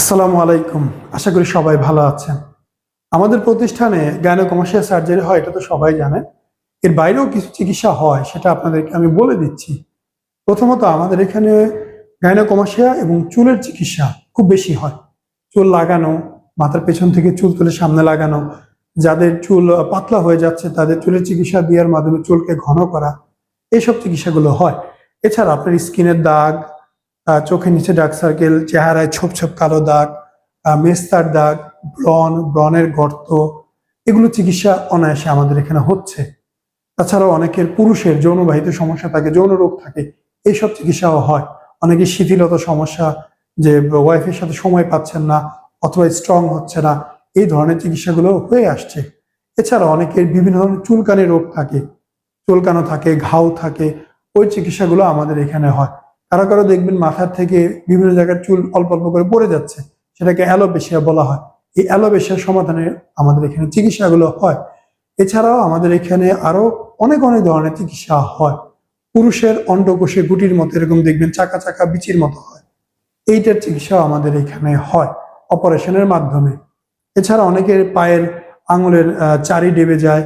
আসসালামু আলাইকুম। আশা করি সবাই ভালো আছেন। আমাদের প্রতিষ্ঠানে গাইনোকমার্শিয়াল সার্জারি হয়, এটা তো সবাই জানে। এর বাইরেও কিছু চিকিৎসা হয়, সেটা আপনাদেরকে আমি বলে দিচ্ছি। প্রথমত আমাদের এখানে গাইনোকমার্শিয়া এবং চুলের চিকিৎসা খুব বেশি হয়। চুল লাগানো, মাথার পেছন থেকে চুল তুলে সামনে লাগানো, যাদের চুল পাতলা হয়ে যাচ্ছে, তাদের চুলের চিকিৎসা দেওয়ার মাধ্যমে চুলকে ঘন করা এইসব চিকিৎসাগুলো হয়। এছাড়া আপনার স্কিনের দাগ চোখের নিচে ডার্ক সার্কেল চেহারায় ছোপ ছোপ কালো দাগ মেস্তার দাগ, ব্রণ, ব্রণের গর্ত, এগুলো চিকিৎসা অনায়াসে আমাদের এখানে হচ্ছে। তাছাড়াও অনেকের পুরুষের যৌনবাহিত সমস্যা থাকে, যৌন রোগ থাকে, এইসব চিকিৎসাও হয়। অনেকে শিথিলতা সমস্যা, যে ওয়াইফের সাথে সময় পাচ্ছেন না অথবা স্ট্রং হচ্ছে না, এই ধরনের চিকিৎসাগুলো হয়ে আসছে। এছাড়া অনেকের বিভিন্ন ধরনের চুলকানি রোগ থাকে, চুলকানো থাকে ঘাও থাকে, ওই চিকিৎসাগুলো আমাদের এখানে হয়। কারও কারও দেখবেন মাথার থেকে বিভিন্ন জায়গার চুল অল্প অল্প করে পড়ে যাচ্ছে। সেটাকে অ্যালোপেশিয়া বলা হয়। এই অ্যালোপেশিয়ার সমাধানে আমাদের এখানে চিকিৎসাগুলো হয়। এছাড়াও আমাদের এখানে আরও অনেক অনেক ধরনের চিকিৎসা হয়। পুরুষের অন্ডকোষে গুটির মতো এরকম দেখবেন চাকা চাকা, বিচির মতো হয়। এইটার চিকিৎসাও আমাদের এখানে হয় অপারেশনের মাধ্যমে। এছাড়া অনেকের পায়ের আঙুলের চারি ডেবে যায়,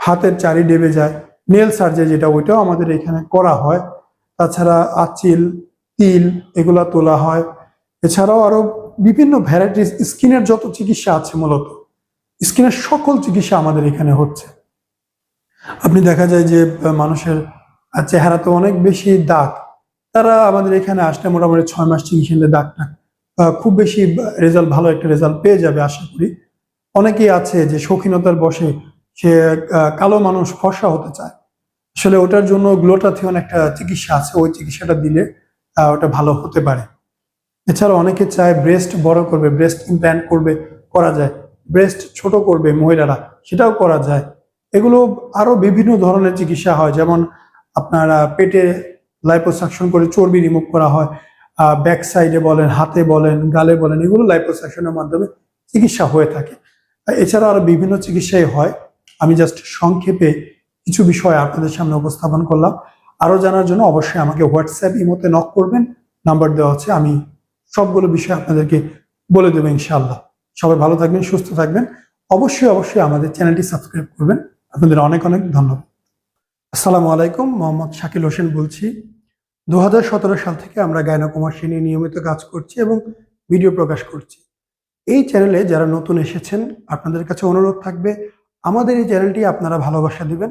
হাতের চারি ডেবে যায়, নেল সার্জারি যেটা, ওইটাও আমাদের এখানে করা হয়। তাছাড়া আচিল, তিল এগুলা তোলা হয়। এছাড়াও আরও বিভিন্ন ভ্যারাইটিস স্কিনের যত চিকিৎসা আছে মূলত, স্কিনের সকল চিকিৎসা আমাদের এখানে হচ্ছে। আপনি দেখা যায় যে মানুষের চেহারা তো অনেক বেশি দাগ। তারা আমাদের এখানে আসলে মোটামুটি ছয় মাস চিকিৎসা নিলে দাগটা খুব বেশি রেজাল্ট ভালো একটা রেজাল্ট পেয়ে যাবে আশা করি। অনেকেই আছে যে শৌখিনতার বসে সে কালো মানুষ ফর্সা হতে চায়। আসলে ওটার জন্য গ্লোটাথিয়ন একটা চিকিৎসা আছে, ওই চিকিৎসাটা দিলে ওটা ভালো হতে পারে। এছাড়া অনেকে চায় ব্রেস্ট বড় করবে ব্রেস্ট ইমপ্ল্যান্ট করবে, করা যায়। ব্রেস্ট ছোট করবে মহিলারা, সেটাও করা যায়। এগুলো আরও বিভিন্ন ধরনের চিকিৎসা হয়, যেমন আপনার পেটে লাইপোসাকশন করে চর্বি রিমুভ করা হয় ব্যাক সাইডে বলেন, হাতে বলেন, গালে বলেন, এগুলো লাইপোসাকশনের মাধ্যমে চিকিৎসা হয়ে থাকে। এছাড়া আরও বিভিন্ন চিকিৎসাই হয়। আমি জাস্ট সংক্ষেপে কিছু বিষয় আপনাদের সামনে উপস্থাপন করলাম। আরও জানার জন্য অবশ্যই আমাকে হোয়াটসঅ্যাপ ইমোতে নক করবেন। নাম্বার দেওয়া আছে, আমি সবগুলো বিষয় আপনাদেরকে বলে দেবো ইনশাআল্লাহ। সবাই ভালো থাকবেন, সুস্থ থাকবেন। অবশ্যই অবশ্যই আমাদের চ্যানেলটি সাবস্ক্রাইব করবেন। আপনাদের অনেক অনেক ধন্যবাদ। আসসালামু আলাইকুম, মোহাম্মদ শাকিল হোসেন বলছি। দু হাজার সতেরো সাল থেকে আমরা গায়নাকুমার্সি নিয়ে নিয়মিত কাজ করছি এবং ভিডিও প্রকাশ করছি। এই চ্যানেলে যারা নতুন এসেছেন, আপনাদের কাছে অনুরোধ থাকবে, আমাদের এই চ্যানেলটি আপনারা ভালোবাসা দিবেন।